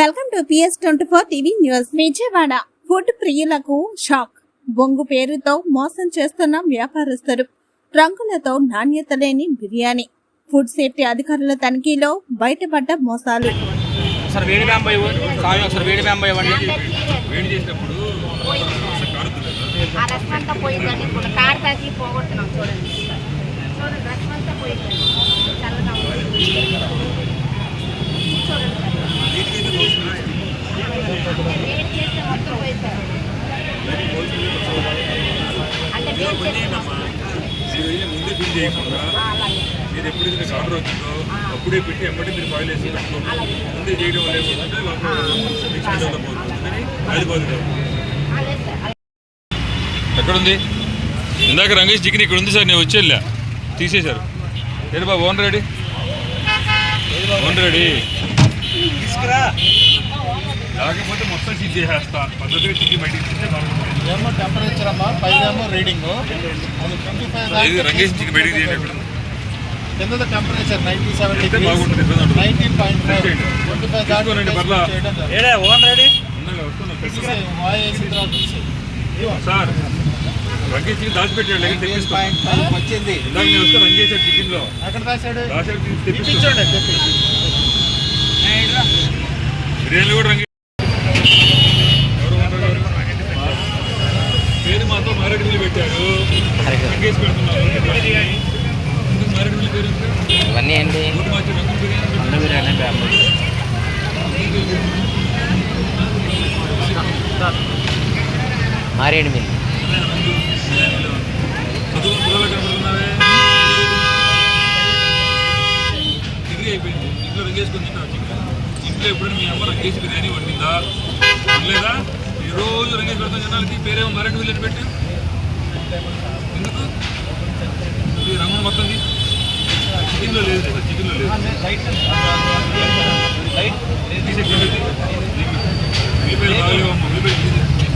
Welcome to PS twenty four TV news Vijayawada food ప్రియులకు shock. బొంగు పేరుతో మోసం చేస్తున్న వ్యాపారస్తులు రంగులతో నాణ్యత లేని బిర్యానీ. ఫుడ్ సేఫ్టీ అధికారుల తనిఖీలో బయటపడ్డ మోసాలు. ఒకసారి ముందే బిల్ చేయకుండా మీరు ఎప్పుడు ఇది మీకు ఆర్డర్ వచ్చిందో అప్పుడే పెట్టి ఎమ్మటి మీరు ఫైల్ వేసి పెట్టుకోండి. ముందే చేయడం వల్ల ఏమవుతుందంటే మాకు నెక్స్ట్ డెవలప్ అవుతుంది అందుకని ఎక్కడుంది? ఇందాక రంగేష్ చికెన్ ఇక్కడ ఉంది సార్ నేను వచ్చేళ్ళా తీసేశారు. ఏడు బాబు ఓన్ రెడీ? ఓన్ రెడీ. తీసుకురా. లేకపోతే మొత్తం సీజ్ చేసేస్తా. పద్ధతిగా చికెన్ బయటికి తీస్తే బాగుంటుంది. ఏమో టెంపరేచర్ అమ్మా పైదేమో రీడింగ్ అది ట్వంటీ ఫైవ్ కింద temperature ninety seven. Nineteen point five. Twenty five. Sir Rangesh దాచిపెట్టాడు వచ్చింది చికెన్లో దాచాడు తెప్పిస్తాం. ఇప్పించండి చెప్పి బిర్యానీ కూడా ఇవన్నీ ఏంటి? అన్న బిర్యానీ బ్యాంబో మారేడు మిల్ ఇంట్లో చికెన్ ఇంట్లో ఎప్పుడైనా మీ అమ్మ రంగేసి బిర్యానీ వండిందా వండలేదా ఈ రోజు రంగేసి పెడతాం జనాలకి పేరేమో మరెండు అని పెట్టి ఎందుకు ఈ రంగు మొత్తం తీ. చికెన్లో లేదు కదా చికెన్లో లేదు. ఉల్లిపాయలు బాగాలేవమ్మా ఉల్లిపాయలు